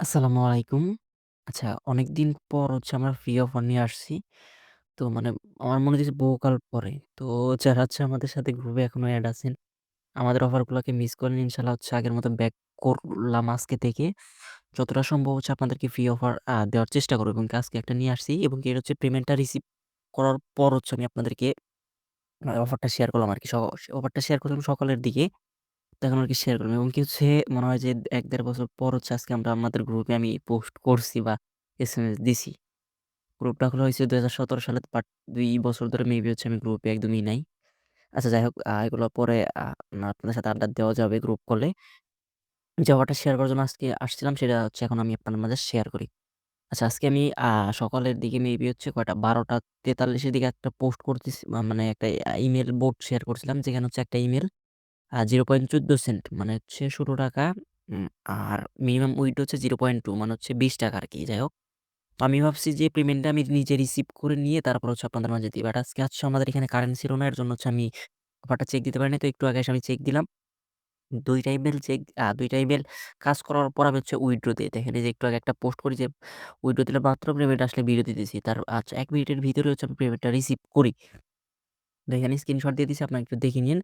আসসালামু আলাইকুম। আচ্ছা অনেকদিন পর হচ্ছে আমরা ফ্রি অফার নিয়ে আসছি। তো মানে আমার মনে হচ্ছে বহুকাল পরে। তো যারা হচ্ছে আমাদের সাথে গ্রুপে এখনও এড আছেন, আমাদের অফারগুলোকে মিস করেন ইনশাআল্লাহ হচ্ছে আগের মতো ব্যাক করলাম আজকে থেকে। যতটা সম্ভব হচ্ছে আপনাদেরকে ফ্রি অফার দেওয়ার চেষ্টা করব এবং আজকে একটা নিয়ে আসছি এবং এটা হচ্ছে পেমেন্টটা রিসিভ করার পর হচ্ছে আমি আপনাদেরকে অফারটা শেয়ার করলাম আরকি। স অফারটা শেয়ার করলাম সকালের দিকে। তো আর কি শেয়ার করলাম এবং কিছু মনে হয় যে এক দেড় বছর পর হচ্ছে আজকে আমরা আমাদের গ্রুপে আমি পোস্ট করছি বা এস এম এস দিছি। গ্রুপটা খোলা হয়েছে ২০১৭ সালে বাট দুই বছর ধরে মেবি হচ্ছে আমি গ্রুপে একদমই নাই। আচ্ছা যাই হোক এগুলো পরে আপনাদের সাথে আড্ডা দেওয়া যাবে গ্রুপ কলে। যে অফারটা শেয়ার করার জন্য আজকে আসছিলাম, সেটা হচ্ছে এখন আমি আপনাদের মাঝে শেয়ার করি। আচ্ছা আজকে আমি সকালের দিকে মেবি হচ্ছে কয়টা, বারোটা তেতাল্লিশের দিকে একটা পোস্ট করতেছি মানে একটা ইমেল বোর্ড শেয়ার করছিলাম, যেখানে হচ্ছে একটা ইমেইল পয়েন্ট 0.14 সেন্ট মানে হচ্ছে ষোলো টাকা আর মিনিমাম উইথড্র হচ্ছে 0.2 মানে হচ্ছে বিশ টাকা আর কি, যাই হোক। তো আমি ভাবছি যে পেমেন্টটা আমি নিজে রিসিভ করে নিয়ে তারপর হচ্ছে আপনাদের মাঝে দিই। বাট আজকে হচ্ছে আমাদের এখানে কারেন্ট ছিল না। এর জন্য হচ্ছে আমি অফারটা চেক দিতে পারি নাই। তো একটু আগে আমি চেক দিলাম। ২ টা চেক ২ টা কাজ করার পর আমি হচ্ছে উইথড্র দেই। দেখেন যে একটু আগে একটা পোস্ট করি যে উইথড্র দিলে মাত্র পেমেন্ট আসলে ভিডিও দিতেছি। তার আচ্ছা এক মিনিটের ভিতরে হচ্ছে আমি পেমেন্টটা রিসিভ করি। দেখেন স্ক্রিনশট দিয়ে দিছি, আপনারা একটু দেখে নিন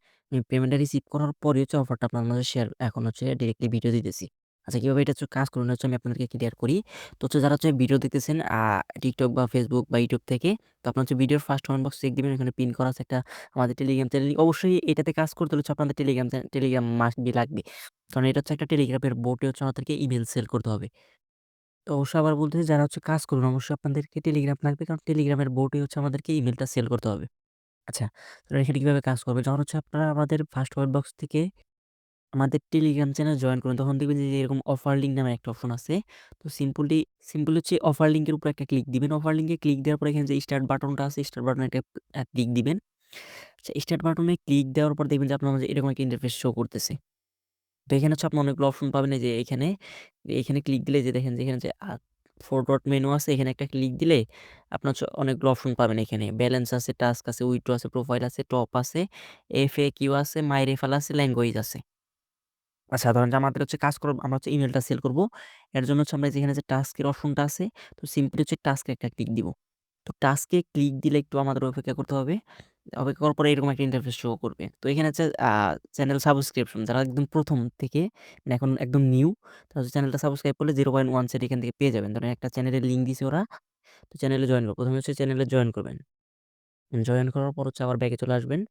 পেমেন্টটা রিসিভ করার পরে হচ্ছে অফারটা আপনার মাঝে শেয়ার এখন হচ্ছে ডিরেক্টলি ভিডিও দিতেছি। আচ্ছা কীভাবে এটা হচ্ছে কাজ করুন হচ্ছে আমি আপনাদেরকে ক্লিয়ার করি। তো হচ্ছে যারা হচ্ছে ভিডিও দেখতেছেন টিকটক বা ফেসবুক বা ইউটিউব থেকে, তো আপনার হচ্ছে ভিডিওর ফার্স্ট কমেন্ট বক্স চেক দিবেন। এখানে পিন করা আছে একটা আমাদের টেলিগ্রাম চ্যানেল। অবশ্যই এটাতে কাজ করতে হচ্ছে আপনাদের টেলিগ্রাম টেলিগ্রাম মাস্ট বি লাগবে। কারণ এটা হচ্ছে একটা টেলিগ্রামের বোর্ডে হচ্ছে আমাদেরকে ইমেল সেল করতে হবে। তো অবশ্যই আবার বলতেছি, যারা হচ্ছে কাজ করুন, অবশ্যই আপনাদেরকে টেলিগ্রাম লাগবে। কারণ টেলিগ্রামের বোটে হচ্ছে আমাদেরকে ইমেলটা সেল করতে হবে। আচ্ছা, তো এখানে কীভাবে কাজ করবে? যখন হচ্ছে আপনারা আমাদের ফার্স্ট কমেন্ট বক্স থেকে আমাদের টেলিগ্রাম চ্যানেল জয়েন করুন, তখন দেখবেন যে এরকম অফার লিঙ্ক নামে একটা অপশন আছে। তো সিম্পলি সিম্পলি হচ্ছে অফার লিঙ্কের উপর একটা ক্লিক দিবেন। অফার লিঙ্কে ক্লিক দেওয়ার পরে এখানে যে স্টার্ট বাটনটা আছে, স্টার্ট বাটনে একটা ক্লিক দিবেন। আচ্ছা, স্টার্ট বাটনে ক্লিক দেওয়ার পর দেখবেন যে আপনার এরকম একটা ইন্টারফেস শো করতেছে। তো এখানে হচ্ছে আপনি অনেকগুলো অপশন পাবেন যে এখানে, এখানে ক্লিক দিলে যে দেখেন যে এখানে যে 4 ডট মেনু আছে এখানে একটা ক্লিক দিলে আপনার অনেকগুলো অপশন পাবেন এখানে। ব্যালেন্স আছে, টাস্ক আছে, উইথড্র আছে, প্রোফাইল আছে, টপ আছে, এফএকিউ আছে, মাই রেফারেল আছে, ল্যাঙ্গুয়েজ আছে। আচ্ছা ধরেন আমাদের হচ্ছে কাজ করব আমরা হচ্ছে ইমেলটা সেল করব। এর জন্য হচ্ছে আমরা যেখানে যে টাস্কের অপশনটা আছে তো সিম্পলি হচ্ছে টাস্কে একটা ক্লিক দিব। তো টাস্কে ক্লিক দিলে একটু আমাদের অপেক্ষা করতে হবে। অপেক্ষা পরে এরকম একটা ইন্টারফেস শো করবে। তো এখানে হচ্ছে চ্যানেল সাবস্ক্রিপশন যারা একদম ১ম থেকে মানে এখন একদম নিউ তারা চ্যানেলটা সাবস্ক্রাইব করলে 0.1 সেন্ট এখান থেকে পেয়ে যাবেন। ধরেন একটা চ্যানেলের লিঙ্ক দিছে ওরা। তো চ্যানেলে জয়েন করব। ১ম এ হচ্ছে চ্যানেলে জয়েন করবেন। জয়েন করার পর হচ্ছে আবার ব্যাকে চলে আসবেন।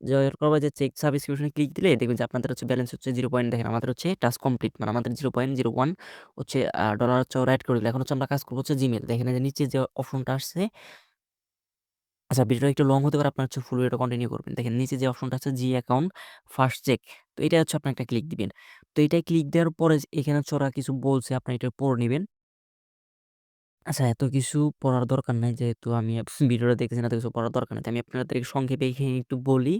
জয়েন করার পর যে চেক সাবস্ক্রিপশন ক্লিক দিলে দেখবেন যে আপনাদের হচ্ছে ব্যালেন্স হচ্ছে 0 পয়েন্ট দেখেন আমাদের হচ্ছে টাস্ক কমপ্লিট মানে আমাদের 0.01 হচ্ছে ডলার হচ্ছে ওরা এড করে দিল। এখন হচ্ছে আমরা কাজ করব হচ্ছে জিমেইল। দেখেন যে নিচে যে অপশনটা আসছে আচ্ছা ভিডিওটা একটু লং হতে পারে, আপনার হচ্ছে ফুল ভিডিওটা কন্টিনিউ করবেন। দেখেন, নিচে যে অপশনটা আছে জি অ্যাকাউন্ট ফার্স্ট চেক। তো এটা হচ্ছে আপনি একটা ক্লিক দিবেন। তো এটায় ক্লিক দেওয়ার পরে এখানে হচ্ছে ওরা কিছু বলছে, আপনি এটা পড়ে নিবেন। আচ্ছা এত কিছু পড়ার দরকার নাই, যেহেতু আমি ভিডিওটা দেখতেছি না, এত কিছু পড়ার দরকার নাই। আমি আপনাদেরকে সংক্ষেপে এখানে একটু বলি।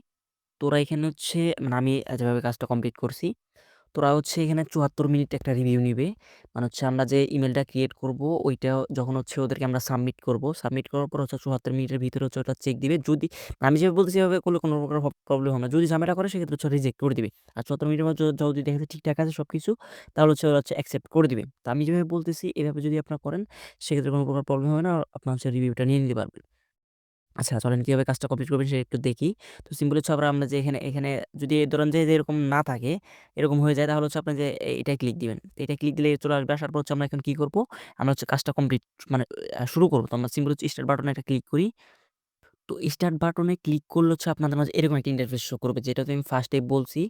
তো ওরা এখানে হচ্ছে মানে আমি যেভাবে কাজটা কমপ্লিট করছি। তো ওরা হচ্ছে এখানে ৭৪ মিনিট একটা রিভিউ নিবে। মানে হচ্ছে আমরা যে ইমেলটা ক্রিয়েট করব, ওইটা যখন হচ্ছে ওদেরকে আমরা সাবমিট করব। সাবমিট করার পর হচ্ছে ৭৪ মিনিটের ভিতরে হচ্ছে ওটা চেক দিবে। যদি, আমি যেভাবে বলতেছি এভাবে করলে কোনো প্রকার প্রবলেম হবে না। যদি ঝামেলা করে সেক্ষেত্রে হচ্ছে রিজেক্ট করে দিবে। আর ৭৪ মিনিটের মধ্যে যদি দেখে যে ঠিকঠাক আছে সব কিছু তাহলে হচ্ছে ওরা হচ্ছে অ্যাকসেপ্ট করে দিবে। তো আমি যেভাবে বলতেছি, এভাবে যদি আপনারা করেন, সেক্ষেত্রে কোনো প্রকার প্রবলেম হবে না। আপনার হচ্ছে রিভিউটা নিয়ে নিতে পারবেন। আচ্ছা চলেন কীভাবে কাজটা কমপ্লিট করবেন সেটা একটু দেখি। তো সিম্পল হচ্ছে আবার আমরা যে এখানে এখানে যদি ধরেন যে এরকম না থাকে, এরকম হয়ে যায় তাহলে হচ্ছে আপনি যে এ এটায় ক্লিক দিবেন। তো এটায় ক্লিক দিলে চলে আসবে। আসার পর হচ্ছে আমরা এখন কী করব? আমরা হচ্ছে কাজটা কমপ্লিট মানে শুরু করব। তো আমরা সিম্পল হচ্ছে স্টার্ট বাটনে একটা ক্লিক করি। তো স্টার্ট বাটনে ক্লিক করলে হচ্ছে আপনাদের মাঝে এরকম একটা ইন্টারফেস শো করবে যেটাতে আমি ফার্স্টে বলছি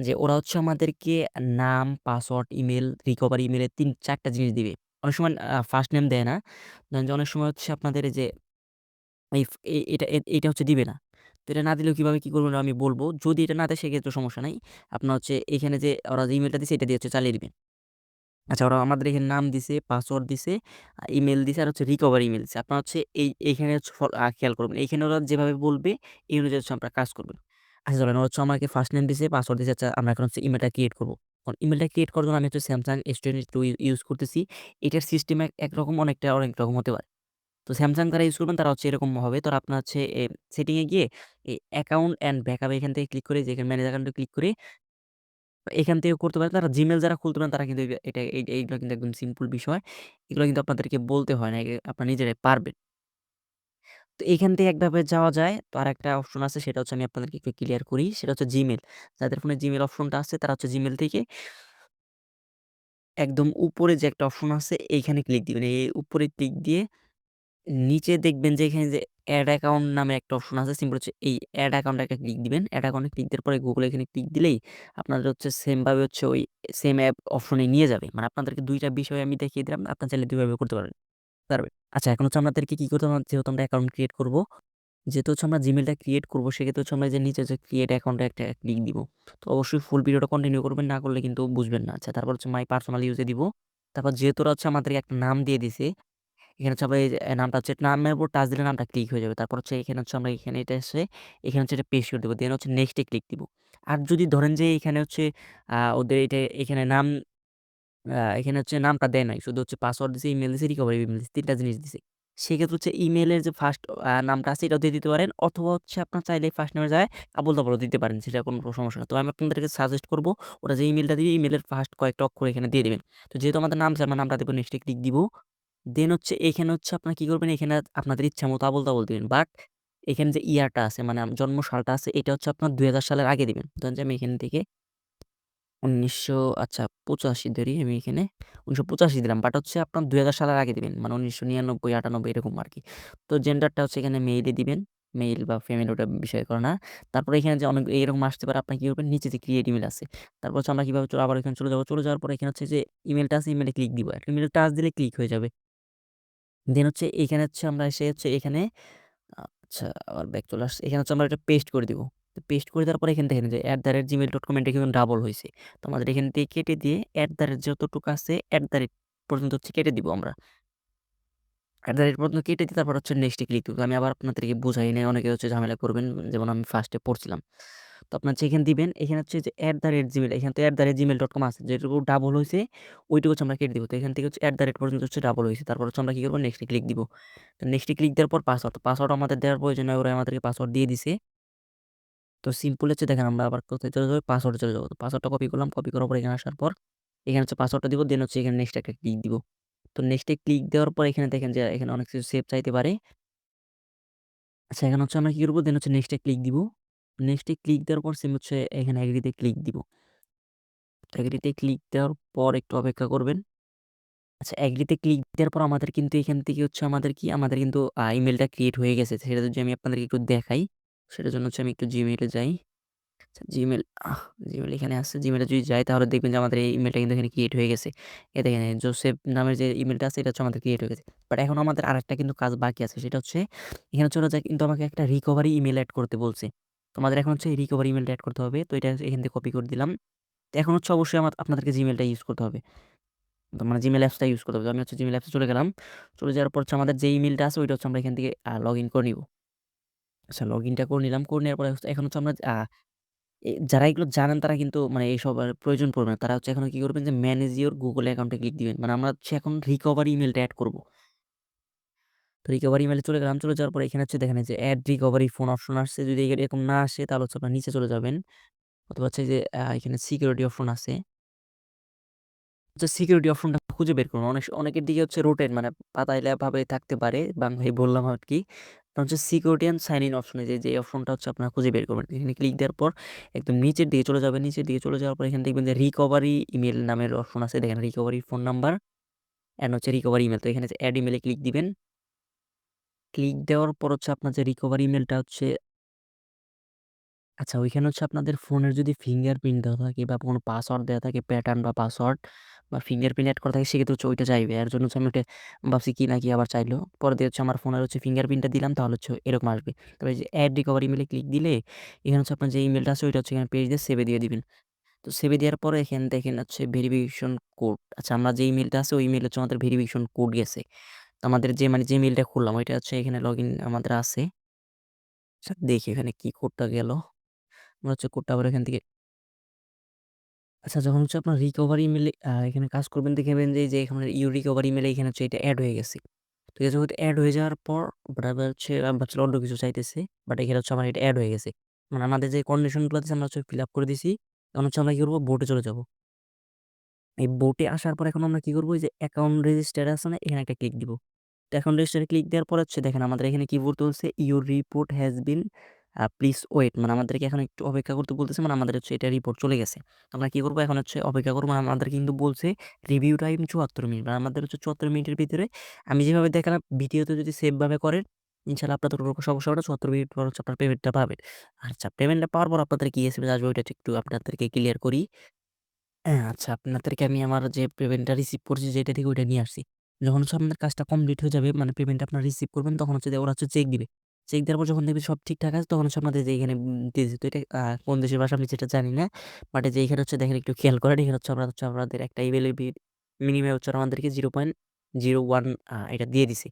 যে ওরা হচ্ছে আমাদেরকে নাম, পাসওয়ার্ড, ইমেল রিকভারি ইমেইলের ৩-৪ টা জিনিস দিবে। অনেক সময় ফার্স্ট নেম দেয় না। অনেক সময় হচ্ছে আপনাদের যে এই এটা এটা হচ্ছে দিবে না। তো এটা না দিলেও কীভাবে কি করবেন আমি বলব। যদি এটা না দেয় সেক্ষেত্রে সমস্যা নাই। আপনার হচ্ছে এখানে যে ওরা যে ইমেইলটা দিছে এটা দিয়ে হচ্ছে চালিয়ে দিবেন। আচ্ছা ওরা আমাদের এখানে নাম দিছে, পাসওয়ার্ড দিছে, আ ইমেইল দিছে আর হচ্ছে রিকভারি ইমেইল দিছে। আপনার হচ্ছে এই এইখানে হচ্ছে ফ আ খেয়াল করবেন। এইখানে ওরা যেভাবে বলবে এই অনুযায়ী হচ্ছে আপনারা কাজ করবেন। আচ্ছা চলেন ওরা হচ্ছে আমাকে ফার্স্ট নেম দিছে, পাসওয়ার্ড দিছে। আচ্ছা আমরা এখন হচ্ছে ইমেইলটা ক্রিয়েট করব। এখন ইমেইলটা ক্রিয়েট করার জন্য আমি হচ্ছে Samsung S22 ইউ ইউজ করতেছি। এটার সিস্টেম এক একরকম অনেকটা অনেক রকম হতে পারে। তো স্যামসাং যারা ইউজ করবেন, তারা হচ্ছে এরকম হবে। তো আপনার হচ্ছে, এ সেটিং গিয়ে এই অ্যাকাউন্ট অ্যান্ড ব্যাকআপ এখান থেকে ক্লিক করে, যেখানে ম্যানেজ অ্যাকাউন্টে ক্লিক করে, এখান থেকেও করতে পারেন। তারা Gmail যারা খুলতে পারেন, তারা কিন্তু এটা, এই, এইগুলা কিন্তু একদম সিম্পল বিষয়। এগুলো কিন্তু আপনাদেরকে বলতে হয় না। আপনারা নিজেরাই পারবেন। তো এখান থেকে একভাবে যাওয়া যায়। তো আরেকটা অপশন আছে, সেটা হচ্ছে আমি আপনাদেরকে একটু ক্লিয়ার করি। সেটা হচ্ছে Gmail। যাদের ফোনে Gmail অপশনটা আছে, তারা হচ্ছে Gmail থেকে একদম উপরে যে একটা অপশন আছে, এইখানে ক্লিক দিবেন। এই উপরে ক্লিক দিয়ে নিচে দেখবেন যে, এখানে যে অ্যাড অ্যাকাউন্ট নামে একটা অপশন আছে। সিম্পল হচ্ছে এই অ্যাড অ্যাকাউন্টে একটা ক্লিক দিবেন। অ্যাড অ্যাকাউন্টে ক্লিক দেওয়ার পরে Google এখানে ক্লিক দিলেই আপনাদের হচ্ছে সেমভাবে হচ্ছে ওই সেম অ্যাপ অপশনে নিয়ে যাবে। মানে আপনাদেরকে ২ টা বিষয় আমি দেখিয়ে দিলাম। আপনার চাইলে দুইভাবে করতে পারবেন পারবেন। আচ্ছা এখন হচ্ছে আমাদেরকে কী করতে হবে? যেহেতু আমরা অ্যাকাউন্ট ক্রিয়েট করব, যেহেতু হচ্ছে আমরা জিমেলটা ক্রিয়েট করব, সেক্ষেত্রে হচ্ছে আমরা যে নিচে হচ্ছে ক্রিয়েট অ্যাকাউন্টে একটা ক্লিক দিব। তো অবশ্যই ফুল ভিডিওটা কন্টিনিউ করবেন। না করলে কিন্তু বুঝবেন না। আচ্ছা তারপর হচ্ছে মাই পার্সোনাল ইউজে দিব। তারপর যেহেতু হচ্ছে আমাদেরকে একটা নাম দিয়ে দিছে। এখানে হচ্ছে আমরা এই নামটা হচ্ছে নামের উপর টাচ দিলে নামটা ক্লিক হয়ে যাবে। তারপর হচ্ছে এখানে হচ্ছে আমরা এখানে এটা এসে এখানে হচ্ছে এটা পেস্ট করে দেবো দেন হচ্ছে নেক্সট ক্লিক দিব। আর যদি ধরেন যে এখানে হচ্ছে ওদের এটা এখানে নাম এখানে হচ্ছে নামটা দেয় নাই। শুধু হচ্ছে পাসওয়ার্ড দিছে, ইমেইল দিছে, রিকভারি ইমেইল দিছে। ৩ টা জিনিস দিছে। সেক্ষেত্রে হচ্ছে ইমেলের যে ফার্স্ট নামটা আছে এটাও দিয়ে দিতে পারেন। অথবা হচ্ছে আপনার চাইলে ফার্স্ট নামে যায় আবোল-তাবোলও দিতে পারেন। সেটা কোনো সমস্যা না। তো আমি আপনাদেরকে সাজেস্ট করব ওরা যে ইমেইলটা দিবে ইমেলের ফার্স্ট কয়েকটা অক্ষর এখানে দিয়ে দেবেন তো যেহেতু আমাদের নাম আমরা নামটা দিব নেক্সট ক্লিক দিব। দেন হচ্ছে এখানে হচ্ছে আপনারা কি করবেন এখানে আপনাদের ইচ্ছামত আবোল-তাবোল দিবেন। বাট এখানে যে ইয়ারটা আছে মানে জন্ম সালটা আছে এটা হচ্ছে আপনার ২০০০ সালের আগে দিবেন। ধরেন যে আমি এখান থেকে ১৯০০ আচ্ছা ৮৫ ধরি আমি এখানে ১৯৮৫ দিলাম। বাট হচ্ছে আপনার ২০০০ সালের আগে দিবেন। মানে ১৯৯৯, ৯৮ এরকম আর কি তো জেন্ডারটা হচ্ছে এখানে মেইলে দিবেন। মেইল বা ফিমেল ওটা বিষয় করে না। তারপরে এখানে যে অনেক এরকম আসতে পারে আপনি কি করবেন নিচে যে ক্রিয়েট ইমেল আছে। তারপর হচ্ছে আমরা কীভাবে আবার এখানে চলে যাব। চলে যাওয়ার পরে এখানে হচ্ছে যে ইমেলটা আছে ইমেলে ক্লিক দিব। ইমেইলে টাচ দিলে ক্লিক হয়ে যাবে। দেন হচ্ছে এখানে হচ্ছে আমরা এসে হচ্ছে এখানে আচ্ছা আবার ব্যাক চলে আসছে। এখানে হচ্ছে আমরা এটা পেস্ট করে দিব। তো পেস্ট করে দেওয়ার পরে এখানে দেখেন যে @gmail.com এটা কিন্তু ডাবল হয়েছে তো আমাদের এখান থেকে কেটে দিয়ে অ্যাট দ্য রেট যতটুকু আছে অ্যাট দ্য রেট পর্যন্ত হচ্ছে কেটে দিব আমরা। অ্যাট দ্য রেট পর্যন্ত কেটে দিয়ে তারপর হচ্ছে নেক্সট ক্লিক দিব। আমি আবার আপনাদেরকে বুঝাই নাই। অনেকে হচ্ছে ঝামেলা করবেন। যেমন আমি ফার্স্টে পড়ছিলাম। তো আপনার যেখানে দিবেন, এখানে হচ্ছে যে @gmail, এখানে তো অ্যাট দ্য রেজিমেল টট কম আছে। যেটুকু ডাবল হয়েছে ওইটুকু হচ্ছে আমরা কেটে দিব। তো এখান থেকে হচ্ছে অ্যাট দ্য রেট পর্যন্ত হচ্ছে ডাবল হয়েছে তারপর হচ্ছে আমরা কী করব নেক্সট ক্লিক দিব। তো নেক্সট ক্লিক দেওয়ার পর পাসওয়ার্ড। পাসওয়ার্ড আমাদের দেওয়ার প্রয়োজন নাই। ওরা আমাদেরকে পাসওয়ার্ড দিয়ে দিছে। তো সিম্পল হচ্ছে, দেখেন আমরা আবার কোথায় চলে যাব পাসওয়ার্ডে চলে যাব। তো পাসওয়ার্ডটা কপি করলাম। কপি করার পর এখানে আসার পর, এখানে হচ্ছে পাসওয়ার্ডটা দিব। দেন হচ্ছে এখানে নেক্সট একটা ক্লিক দিব। তো নেক্সট ক্লিক দেওয়ার পর এখানে দেখেন যে এখানে অনেক কিছু সেভ চাইতে পারে। আচ্ছা হচ্ছে আমরা কী করব দেন হচ্ছে নেক্সট ক্লিক দিব। নেক্সট ক্লিক দেওয়ার পর সেম হচ্ছে এখানে এগ্রি তে ক্লিক দিব। এগ্রি তে ক্লিক দেওয়ার পর একটু অপেক্ষা করবেন। আচ্ছা এগ্রি তে ক্লিক দেওয়ার পর আমাদের কিন্তু এখান থেকে হচ্ছে আমাদের কি আমাদের কিন্তু ইমেলটা ক্রিয়েট হয়ে গেছে। সেটা যদি আমি আপনাদেরকে একটু দেখাই। সেটার জন্য হচ্ছে আমি একটু এ যাই। আচ্ছা জিমেল Gmail এখানে আসছে এ যদি যাই, তাহলে দেখবেন যে আমাদের এই ইমেইলটা কিন্তু এখানে ক্রিয়েট হয়ে গেছে। এ দেখেন জোসেফ নামের যে ইমেলটা আছে, এটা হচ্ছে আমাদের ক্রিয়েট হয়ে গেছে। বাট এখন আমাদের আরেকটা কিন্তু কাজ বাকি আছে। সেটা হচ্ছে, এখানে চলে যায় কিন্তু আমাকে একটা রিকভারি ইমেল অ্যাড করতে বলছে। তো আমাদের এখন হচ্ছে রিকভারি ইমেইলটা অ্যাড করতে হবে। তো এটা এখান থেকে কপি করে দিলাম। তো এখন হচ্ছে অবশ্যই আমার, আপনাদেরকে জিমেলটা ইউজ করতে হবে। তো মানে জিমেল অ্যাপসটা ইউজ করতে হবে। আমি হচ্ছে জিমেল অ্যাপসে চলে গেলাম। চলে যাওয়ার পর হচ্ছে আমাদের যে ইমেলটা আছে, ওইটা হচ্ছে আমরা এখান থেকে লগ ইন করে নিব। আচ্ছা লগ ইনটা করে নিলাম। করে নেওয়ার পরে এখন হচ্ছে আমরা যারা এগুলো জানেন তারা কিন্তু মানে এইসব আর প্রয়োজন পড়বে না। তারা হচ্ছে এখন কী করবেন যে ম্যানেজ ইউর গুগল অ্যাকাউন্টে ক্লিক দিবেন। মানে আমরা হচ্ছে এখন রিকভারি ইমেলটা অ্যাড করব। তো রিকভারি ইমেইলে চলে গেলাম। চলে যাওয়ার পরে এখানে হচ্ছে দেখেন যে অ্যাড রিকভারি ফোন অপশন আসছে। যদি এরকম না আসে তাহলে হচ্ছে আপনার নিচে চলে যাবেন। অথবা হচ্ছে যে এখানে সিকিউরিটি অপশন আছে। হচ্ছে সিকিউরিটি অপশনটা খুঁজে বের করুন। অনেক অনেকের দিকে হচ্ছে রোটেট মানে পাতাইলা ভাবে থাকতে পারে। বাংলায় বললাম আর কি হচ্ছে security and sign in option যে, যে অপশনটা হচ্ছে আপনারা খুঁজে বের করবেন। এখানে ক্লিক দেওয়ার পর একদম নিচের দিকে চলে যাবেন। নিচের দিকে চলে যাওয়ার পর এখানে দেখবেন যে রিকভারি ইমেল নামের অপশন আছে। দেখেন রিকভারি ফোন নাম্বার অ্যান্ড হচ্ছে রিকভারি ইমেল তো এখানে যে এড ইমেইলে ক্লিক দিবেন। ক্লিক দেওয়ার পর হচ্ছে আপনার যে রিকভারি ইমেইলটা হচ্ছে আচ্ছা ওইখানে হচ্ছে আপনাদের ফোনের যদি ফিঙ্গারপ্রিন্ট দেওয়া থাকে বা কোনো পাসওয়ার্ড দেওয়া থাকে প্যাটার্ন বা পাসওয়ার্ড বা ফিঙ্গারপ্রিন্ট অ্যাড করা থাকে, সেক্ষেত্রে হচ্ছে ওইটা চাইবে। এর জন্য হচ্ছে আমি ওইটা ভাবছি কি না কি আবার চাইলো। পরে দিয়ে হচ্ছে আমার ফোনের হচ্ছে ফিঙ্গারপ্রিন্টটা দিলাম, তাহলে হচ্ছে এরকম আসবে। তবে যে অ্যাড রিকভারি ইমেইলে ক্লিক দিলে, এখানে হচ্ছে আপনার যে ইমেলটা আছে, ওইটা হচ্ছে এখানে পেজ দিয়ে সেভে দিয়ে দিবেন। তো সেভে দেওয়ার পরে এখানে দেখেন হচ্ছে ভেরিফিকেশন কোড। আচ্ছা আমরা যে ইমেইলটা আছে, ওই ইমেইলে হচ্ছে আমাদের ভেরিফিকেশন কোড গেছে। আমাদের যে মানে যে মেইলটা খুললাম ওইটা হচ্ছে এখানে লগইন আমাদের আছে। আচ্ছা দেখি এখানে কি কোডটা গেল। আমরা হচ্ছে কোডটা আবার এখান থেকে আচ্ছা যখন হচ্ছে আপনার রিকভারি ইমেইলে এখানে কাজ করবেন দেখবেন যে, যে এখানে ইউ রিকভারি ইমেইলে এখানে হচ্ছে এটা এড হয়ে গেছে। তো এটা যেহেতু এড হয়ে যাওয়ার পর হচ্ছে ভাবছিলাম অন্য কিছু চাইতেছে। বাট এখানে হচ্ছে আমার এটা এড হয়ে গেছে। মানে আমাদের যে কন্ডিশনগুলো দিছে আমরা হচ্ছে ফিল আপ করে দিছি। তখন হচ্ছে আমরা কি করব বোটে চলে যাব। এই বোটে আসার পর এখন আমরা কি করব? ওই যে অ্যাকাউন্ট রেজিস্টার আছে না? এখানে একটা ক্লিক দিব। অ্যাকাউন্ট রেজিস্টারে ক্লিক দেওয়ার পর হচ্ছে দেখেন আমাদের এখানে কি বলতে বলছে? Your report has been please wait মানে আমাদেরকে এখন একটু অপেক্ষা করতে বলতেছে মানে আমাদের হচ্ছে এটা রিপোর্ট চলে গেছে। আমরা কী করব এখন হচ্ছে অপেক্ষা করব। আমাদের কিন্তু বলছে রিভিউ টাইম ৭৪ মিনিট। মানে আমাদের হচ্ছে ৭৪ মিনিটের ভিতরে আমি যেভাবে দেখালাম ভিডিওতে যদি সেভ ভাবে করেন ইনশাআল্লাহ আপনাদের কোনো সমস্যা হবে না। ৭৪ মিনিট পর হচ্ছে আপনার পেমেন্টটা পাবেন। আচ্ছা পেমেন্টটা পাওয়ার পর আপনাদের কি এসএমএস আসবে ওইটা একটু আপনাদেরকে ক্লিয়ার করি। হ্যাঁ, আচ্ছা আপনাদেরকে আমি আমার যে পেমেন্টটা রিসিভ করছি যেটা থেকে ওইটা নিয়ে আসছি। যখন হচ্ছে আপনার কাজটা কমপ্লিট হয়ে যাবে মানে পেমেন্ট আপনার রিসিভ করবেন, তখন হচ্ছে ওরা হচ্ছে চেক দিবে। চেক দেওয়ার পর যখন দেখবে সব ঠিকঠাক আছে, তখন হচ্ছে আপনাদের যে এখানে দিয়ে দিছে। তো এটা কোন দেশের ভাষা আমি যেটা জানি না। বাট যে এখানে হচ্ছে দেখেন একটু খেয়াল করেন, এখানে হচ্ছে আমরা হচ্ছে আমাদের একটা এভেইলেবি মিনিমাম হচ্ছে আমাদেরকে জিরো পয়েন্ট জিরো ওয়ান এটা দিয়ে দিছে।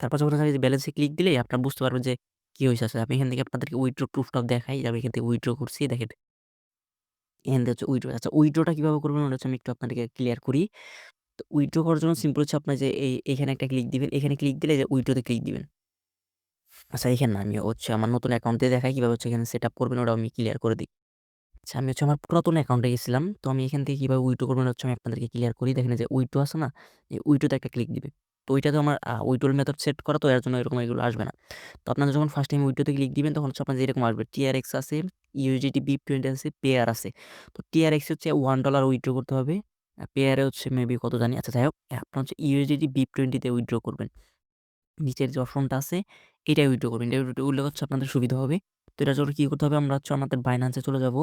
তারপর যখন হচ্ছে ব্যালেন্সে ক্লিক দিলে আপনার বুঝতে পারবেন যে কী হয়েছে আসলে। আমি এখান থেকে আপনাদেরকে উইথড্র প্রুফটাও দেখাই। আমি এখান থেকে উইথড্র করছি, দেখেন। এখান থেকে হচ্ছে উইড্রো আচ্ছা উইড্রোটা কীভাবে করবেন, ওটা হচ্ছে আমি একটু আপনাদেরকে ক্লিয়ার করি। তো উইথড্র করার জন্য সিম্পল হচ্ছে আপনার যে এই এখানে একটা ক্লিক দিবেন। এখানে ক্লিক দিলে যে উইথড্রতে ক্লিক দিবেন। আচ্ছা এখানে আমি হচ্ছে আমার নতুন অ্যাকাউন্টে দেখাই কীভাবে হচ্ছে এখানে সেটআপ করবেন ওটা আমি ক্লিয়ার করে দিই। আচ্ছা আমি হচ্ছে আমার পুরাতন অ্যাকাউন্টে গেছিলাম। তো আমি এখান থেকে কীভাবে উইথড্র করবেন হচ্ছে আমি আপনাদেরকে ক্লিয়ার করি। দেখেন যে উইথড্র আছে না? এই উইথড্রোতে একটা ক্লিক দিবেন। তো ওইটা তো আমার উইথড্রল মেথড সেট করা তো এর জন্য এরকম এগুলো আসবে না। তো আপনারা যখন ফার্স্ট টাইম উইথড্রোতে ক্লিক দিবেন তখন হচ্ছে আপনার যে এরকম আসবে TRX আছে, USDT BIP20 আছে, পেয়ার আছে। তো TRX হচ্ছে ওয়ান ডলার উইড্রো করতে হবে। পেয়ারে হচ্ছে মেবি কত জানি। আচ্ছা যাই হোক আপনার হচ্ছে USDT BIP20 টোয়েন্টিতে উইথড্র করবেন। নিচের যে অপশনটা আছে, এটাই উইথড্র করবেন। এটা করলে হচ্ছে আপনাদের সুবিধা হবে। তো এটার জন্য কী করতে হবে? আমরা হচ্ছে আমাদের বাইনান্সে চলে যাব।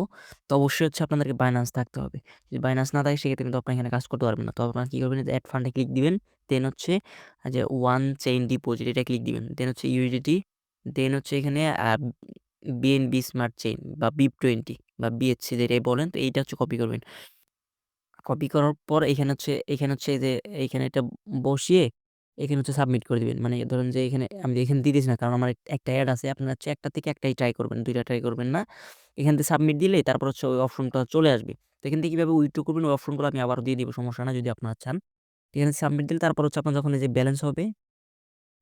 তো অবশ্যই হচ্ছে আপনাদেরকে Binance থাকতে হবে। যদি বাইনান্স না থাকে, সেক্ষেত্রে কিন্তু আপনারা এখানে কাজ করতে পারবেন না। তো আপনারা কী করবেন? এড ফান্ডে ক্লিক দিবেন। দেন হচ্ছে যে ওয়ান চেইন ডিপোজিট এটা ক্লিক দিবেন। দেন হচ্ছে USDT দেন হচ্ছে এখানে BNB স্মার্ট চেইন বা BIP20 বা BHC যেটাই বলেন, তো এইটা হচ্ছে কপি করবেন। কপি করার পর এখানে হচ্ছে এখানে হচ্ছে যে এইখানে এটা বসিয়ে এখানে হচ্ছে সাবমিট করে দিবেন। মানে ধরেন যে, এখানে আমি এখানে দিতেছি না, কারণ আমার একটা অ্যাড আছে। আপনারা হচ্ছে একটা থেকে একটাই ট্রাই করবেন। দুইটা ট্রাই করবেন না। এখান থেকে সাবমিট দিলেই তারপর হচ্ছে ওই অপশনটা চলে আসবে। তো এখান থেকে কীভাবে উইথড্র করবেন, ওই অপশনগুলো আমি আবারও দিয়ে দিব, সমস্যা না যদি আপনারা চান। এখানে সাবমিট দিলে তারপর হচ্ছে আপনার যখন এই যে ব্যালেন্স হবে,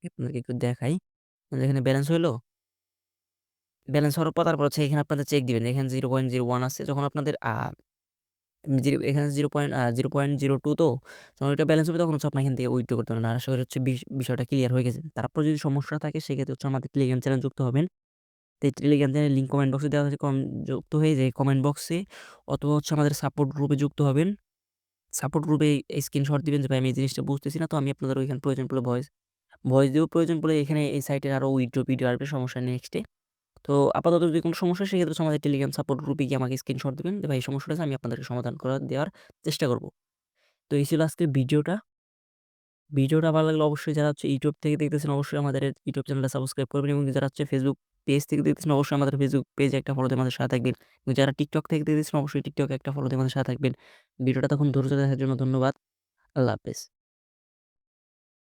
আপনাদেরকে একটু দেখাই। এখানে ব্যালেন্স হইল? ব্যালেন্স হওয়ার পর তারপর হচ্ছে এখানে আপনাদের চেক দিবেন। এখানে 0.01 আছে যখন আপনাদের জিরো, এখানে zero point zero point zero two তো যখন এটা ব্যালেন্স হবে, তখন হচ্ছে আপনি এখান থেকে উইথড্র করতে পারবেন। আর আশা করি হচ্ছে বিষ, বিষয়টা ক্লিয়ার হয়ে গেছে। তারপর যদি সমস্যা থাকে, সেক্ষেত্রে হচ্ছে আমাদের টেলিগ্রাম চ্যানেল যুক্ত হবেন। তো টেলিগ্রাম চ্যানেল লিঙ্ক কমেন্ট বক্সে দেওয়া আছে কম যুক্ত হয়ে যে কমেন্ট বক্সে অথবা হচ্ছে আমাদের সাপোর্ট গ্রুপে যুক্ত হবেন। সাপোর্ট গ্রুপে স্ক্রিনশট দিবেন যে, ভাই, আমি এই জিনিসটা বুঝতেছি না। তো আমি আপনাদের ওইখানে প্রয়োজন পড়লে ভয়েস ভয়েস দিয়েও প্রয়োজন পড়লে এখানে এই সাইটের আরও উইথড্র ভিডিও আসবে, সমস্যা নেক্সটে। তো আপাতত যদি কোনো সমস্যা সেক্ষেত্রে হচ্ছে আমাদের টেলিগ্রাম সাপোর্ট গ্রুপে গিয়ে আমাকে স্ক্রিনশট দিবেন যে, ভাই এই সমস্যাটা আছে, আমি আপনাদেরকে সমাধান করে, দেওয়ার চেষ্টা করব। তো এই ছিল আজকের ভিডিওটা। ভিডিওটা ভালো লাগলে অবশ্যই যারা হচ্ছে ইউটিউব থেকে দেখতেছেন, অবশ্যই আমাদের ইউটিউব চ্যানেলটা সাবস্ক্রাইব করবেন এবং যারা হচ্ছে ফেসবুক পেজ থেকে দেখতেছেন, অবশ্যই আমাদের ফেসবুক পেজে একটা ফলো দিয়ে আমাদের সাথে থাকবেন। এবং যারা টিকটক থেকে দেখতেছেন, অবশ্যই এ একটা ফলো দিয়ে আমাদের সাথে থাকবেন। ভিডিওটা তখন ধৈর্য দেখার জন্য ধন্যবাদ। আল্লাহ হাফেজ।